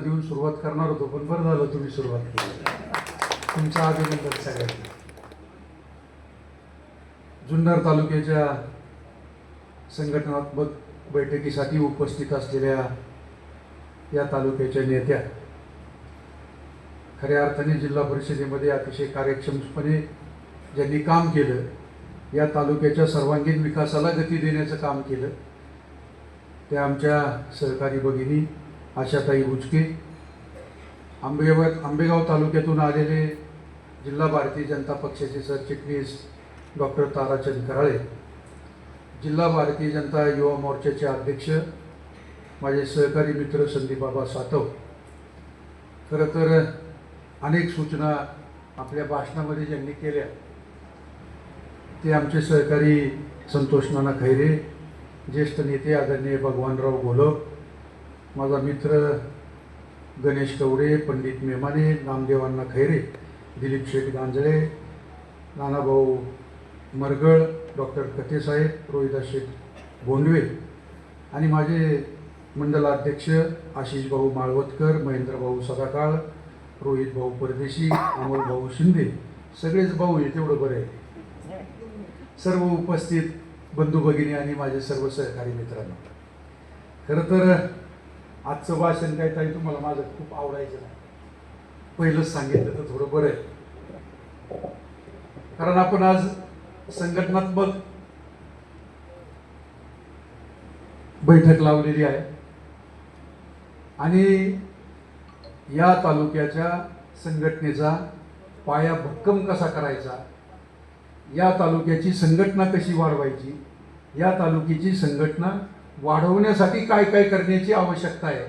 सुरुवात करणार होतो पण बरं झालं तुम्ही सुरुवात केली. तुमचं अभिनंदन सगळ्यांना. जुन्नर तालुक्याच्या संघटनात्मक बैठकीसाठी उपस्थित असलेल्या या तालुक्याच्या नेत्या खऱ्या अर्थाने जिल्हा परिषदेमध्ये अतिशय कार्यक्षमपणे ज्यांनी काम केलं या तालुक्याच्या सर्वांगीण विकासाला गती देण्याचं काम केलं त्या आमच्या सहकारी भगिनी आशाताई बुचके आंबेगाव आंबेगाव तालुक्यातून आलेले जिल्हा भारतीय जनता पक्षाचे सरचिटणीस डॉक्टर ताराचंद कराळे जिल्हा भारतीय जनता युवा मोर्चाचे अध्यक्ष माझे सहकारी मित्र संदीपबाबा सातव. खरं तर अनेक सूचना आपल्या भाषणामध्ये ज्यांनी केल्या ते आमचे सहकारी संतोष नाना खैरे ज्येष्ठ नेते आदरणीय भगवानराव गोलप माझा मित्र गणेश कवडे पंडित मेमाने नामदेवांना खैरे दिलीप शेठ गांजळे नानाभाऊ मरगळ डॉक्टर कथेसाहेब रोहिदास शेठ भोंडवे आणि माझे मंडलाध्यक्ष आशिष भाऊ माळवतकर महेंद्रभाऊ सदाकाळ रोहित भाऊ परदेशी अमोल भाऊ शिंदे सगळेच भाऊ आहे तेवढं बरं आहे. सर्व उपस्थित बंधू भगिनी आणि माझे सर्व सहकारी मित्रांनो. खरं तर आजचं भाषण काय ताई तुम्हाला माझं खूप आवडायचं नाही. पहिलंच सांगितलं तर थोडं बरं आहे. कारण आपण आज संघटनात्मक बैठक लावलेली आहे. आणि या तालुक्याच्या संघटनेचा पाया भक्कम कसा करायचा या तालुक्याची संघटना कशी वाढवायची या तालुक्याची संघटना वाढवण्यासाठी काय काय करण्याची आवश्यकता आहे?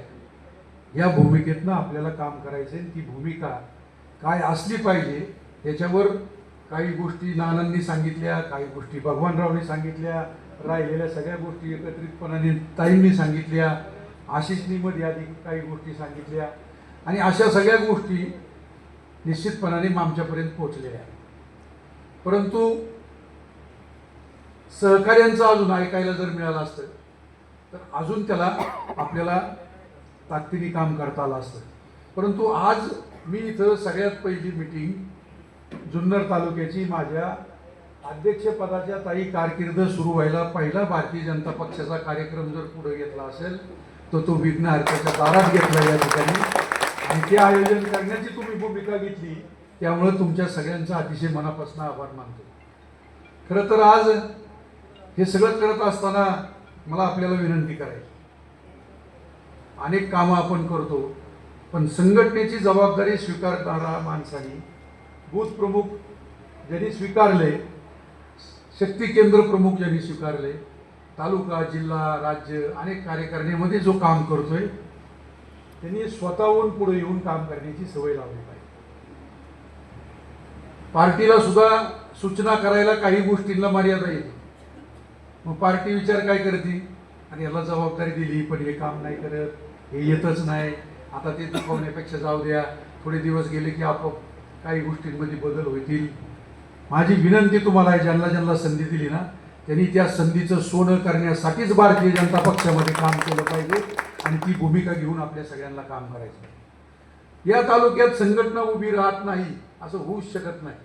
या भूमिकेतनं आपल्याला काम करायचं आहे ती भूमिका काय असली पाहिजे याच्यावर काही गोष्टी नानांनी सांगितल्या काही गोष्टी भगवानरावनी सांगितल्या राहिलेल्या सगळ्या गोष्टी एकत्रितपणाने ताईंनी सांगितल्या आशिषनी मध्ये यादी काही गोष्टी सांगितल्या आणि अशा सगळ्या गोष्टी निश्चितपणाने आमच्यापर्यंत पोहोचलेल्या परंतु सहकार्यांचं अजून ऐकायला जर मिळालं असतं तर अजून त्याला आपल्याला ताकदीने काम करता आलं असतं. परंतु आज मी इथं सगळ्यात पहिली मिटिंग जुन्नर तालुक्याची माझ्या अध्यक्षपदाच्या ताई कारकीर्द सुरू व्हायला पहिला भारतीय जनता पक्षाचा कार्यक्रम जर पुढे घेतला असेल तर तो विघ्नहर्त्याच्या दारात घेतला या ठिकाणी. आणि ते आयोजन करण्याची तुम्ही भूमिका घेतली त्यामुळे तुमच्या सगळ्यांचा अतिशय मनापासून आभार मानतो. खरं तर आज हे सगळं करत असताना मला आपल्याला विनंती करायची. अनेक कामं आपण करतो पण संघटनेची जबाबदारी स्वीकारणारा माणसाने बूथ प्रमुख ज्यांनी स्वीकारले शक्ती केंद्र प्रमुख ज्यांनी स्वीकारले तालुका जिल्हा राज्य अनेक कार्यकारिणीमध्ये जो काम करतोय त्यांनी स्वतःहून पुढे येऊन काम करण्याची सवय लावली पाहिजे. पार्टीला सुद्धा सूचना करायला काही गोष्टींना मर्यादा येते. मग पार्टी विचार काय करते? आणि याला जबाबदारी दिली पण हे काम नाही करत हे येतच नाही. आता ते दुखवण्यापेक्षा जाऊ द्या. थोडे दिवस गेले की आपोआप काही गोष्टींमध्ये बदल होतील. माझी विनंती तुम्हाला आहे ज्यांना ज्यांना संधी दिली ना त्यांनी त्या संधीचं सोनं करण्यासाठीच भारतीय जनता पक्षामध्ये काम केलं पाहिजे आणि ती भूमिका घेऊन आपल्या सगळ्यांना काम करायचं. या तालुक्यात संघटना उभी राहत नाही असं होऊच शकत नाही.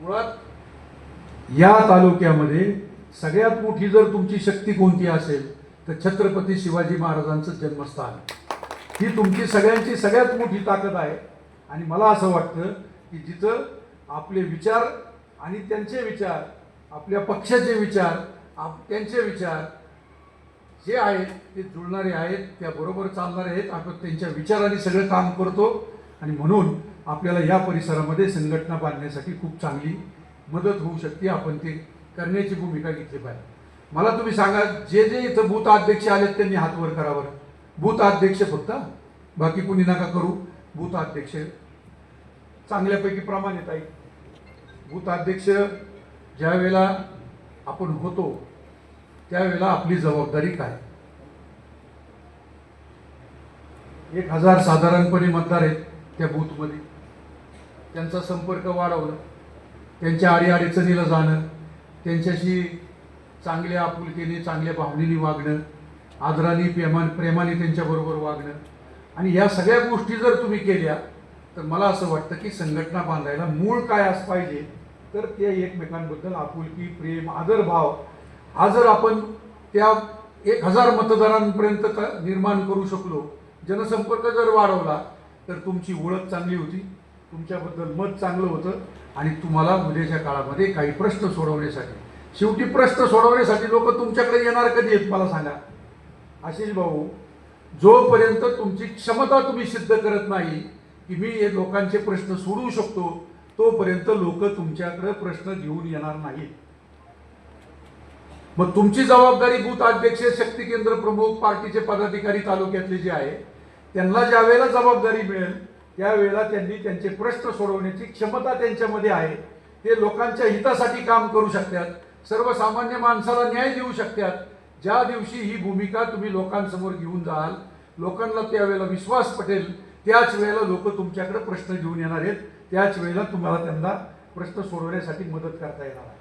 मुळात या तालुक्यामध्ये सगळ्यात मोठी जर तुमची शक्ती कोणती असेल तर छत्रपती शिवाजी महाराजांचं जन्मस्थान. ही तुमची सगळ्यांची सगळ्यात मोठी ताकद आहे. आणि मला असं वाटतं की जिथं आपले विचार आणि त्यांचे विचार आपल्या पक्षाचे विचार आप त्यांचे विचार जे आहेत ते जुळणारे आहेत त्याबरोबर चालणारे आहेत. आपण त्यांच्या विचाराने सगळं काम करतो. आणि म्हणून आपल्याला या परिसरामध्ये संघटना बांधण्यासाठी खूप चांगली मदत होऊ शकते आपण ते करण्याची भूमिका घेतली पाहिजे. मला तुम्ही सांगा जे जे इथं बूथ अध्यक्ष आलेत त्यांनी हात वर करावर बूथ अध्यक्ष फक्त? बाकी कुणी नका करू. बूथ अध्यक्ष चांगल्यापैकी प्रमाणित आहे. बूथ अध्यक्ष ज्या वेळेला आपण होतो त्यावेळेला आपली जबाबदारी काय? एक हजार साधारणपणे मतदार आहेत त्या बूथमध्ये. त्यांचा संपर्क वाढवला. त्यांच्या अडीअडचणीला जाणं त्यांच्याशी चांगल्या आपुलकीने चांगल्या भावनेने वागणं आदराने प्रेमान प्रेमाने त्यांच्याबरोबर वागणं. आणि ह्या सगळ्या गोष्टी जर तुम्ही केल्या तर मला असं वाटतं की संघटना बांधायला मूळ काय असं पाहिजे तर ते एकमेकांबद्दल आपुलकी प्रेम आदरभाव हा जर आपण त्या एक हजार मतदारांपर्यंत निर्माण करू शकलो जनसंपर्क जर वाढवला तर तुमची ओळख चांगली होती तुमच्याबद्दल मत चांगलं होतं. आणि तुम्हाला उद्याच्या काळामध्ये काही प्रश्न सोडवण्यासाठी शेवटी प्रश्न सोडवण्यासाठी लोक तुमच्याकडे येणार कधी आहेत मला सांगा. आशिष भाऊ जोपर्यंत तुमची क्षमता तुम्ही सिद्ध करत नाही की मी हे लोकांचे प्रश्न सोडवू शकतो तोपर्यंत लोक तुमच्याकडे प्रश्न घेऊन येणार नाहीत. मग तुमची जबाबदारी बूथ अध्यक्ष शक्ती केंद्र प्रमुख पार्टीचे पदाधिकारी तालुक्यातले जे आहे त्यांना ज्या वेळेला जबाबदारी मिळेल त्यावेळेला त्यांनी त्यांचे प्रश्न सोडवण्याची क्षमता त्यांच्यामध्ये आहे. ते लोकांच्या हितासाठी काम करू शकतात. सर्वसामान्य माणसाला न्याय देऊ शकतात. ज्या दिवशी ही भूमिका तुम्ही लोकांसमोर घेऊन जाल लोकांना त्यावेळेला विश्वास पटेल त्याच वेळेला लोक तुमच्याकडे प्रश्न घेऊन येणार आहेत. त्याच वेळेला तुम्हाला त्यांना प्रश्न सोडवण्यासाठी मदत करता येणार आहे.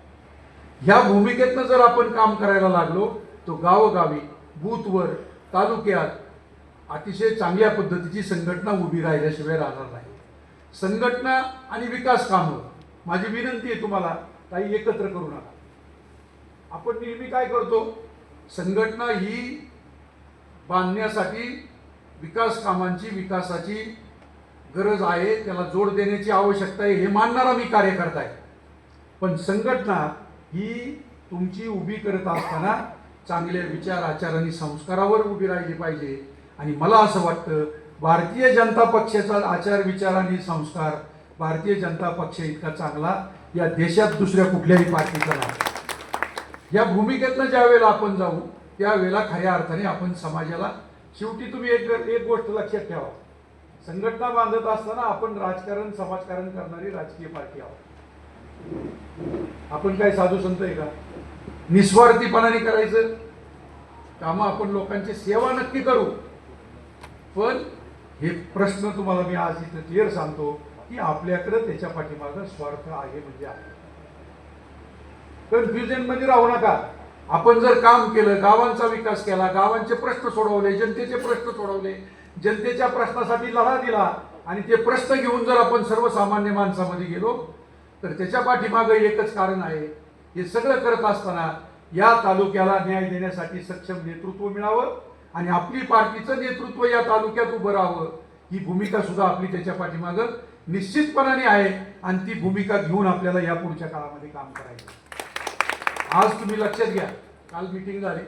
ह्या भूमिकेतनं जर आपण काम करायला लागलो तो गावोगावी बूथवर तालुक्यात अतिशय चांगल्या पद्धतीची संघटना उभी राहिल्याशिवाय राहणार नाही. संघटना आणि विकास कामं. माझी विनंती आहे तुम्हाला काही एकत्र करू नका. आपण नेहमी काय करतो? संघटना ही बांधण्यासाठी विकास कामांची विकासाची गरज आहे त्याला जोड देण्याची आवश्यकता आहे हे मानणारा मी कार्यकर्ता आहे. पण संघटना ही तुमची उभी करत असताना चांगल्या विचार आचार आणि संस्कारावर उभी राहिली पाहिजे. आणि मला असं वाटतं भारतीय जनता पक्षाचा आचार विचार आणि संस्कार भारतीय जनता पक्ष इतका चांगला या देशात दुसऱ्या कुठल्याही पार्टीचा नाही. या भूमिकेतनं ज्या वेळेला आपण जाऊ त्यावेळेला खऱ्या अर्थाने आपण समाजाला शेवटी तुम्ही एक एक गोष्ट लक्षात ठेवा. संघटना बांधत असताना आपण राजकारण समाजकारण करणारी राजकीय पार्टी आहोत. आपण काय साधू संत आहे का? निस्वार्थीपणाने करायचं? कामं आपण लोकांची सेवा नक्की करू. पण हे प्रश्न तुम्हाला मी आज इथे क्लिअर सांगतो की आपल्याकडं त्याच्या पाठीमागं स्वार्थ आहे म्हणजे आहे. कन्फ्युजनमध्ये म्हणजे राहू नका. आपण जर काम केलं गावांचा विकास केला गावांचे प्रश्न सोडवले जनतेचे प्रश्न सोडवले जनतेच्या प्रश्नासाठी लढा दिला आणि ते प्रश्न घेऊन जर आपण सर्वसामान्य माणसामध्ये गेलो तर त्याच्या पाठीमागं एकच कारण आहे. हे सगळं करत असताना या तालुक्याला न्याय देण्यासाठी सक्षम नेतृत्व मिळावं आणि आपली पार्टीचं नेतृत्व या तालुक्यात उभं राहावं ही भूमिका सुद्धा आपली त्याच्या पाठीमागं निश्चितपणाने आहे आणि ती भूमिका घेऊन आपल्याला या पुढच्या काळामध्ये काम करायचं आज तुम्ही लक्षात घ्या काल मीटिंग झाली.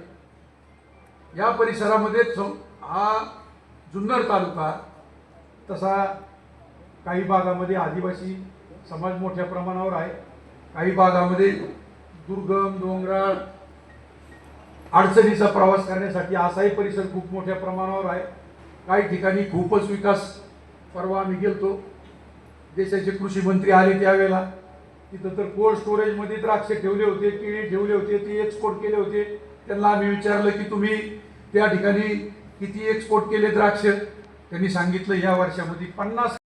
या परिसरामध्ये हा जुन्नर तालुका तसा काही भागामध्ये आदिवासी समाज मोठ्या प्रमाणावर आहे. काही भागामध्ये दुर्गम डोंगराळ अडचणीचा प्रवास करण्यासाठी असाही परिसर खूप मोठ्या प्रमाणावर आहे. काही ठिकाणी खूपच विकास परवा आम्ही गेलतो. देशाचे कृषी मंत्री आले त्यावेळेला. तिथं तर कोल्ड स्टोरेजमध्ये द्राक्ष ठेवले होते केळी ठेवले होते ते एक्सपोर्ट केले होते. त्यांना आम्ही विचारलं की तुम्ही त्या ठिकाणी किती एक्सपोर्ट केले द्राक्ष? त्यांनी सांगितलं या वर्षामध्ये पन्नास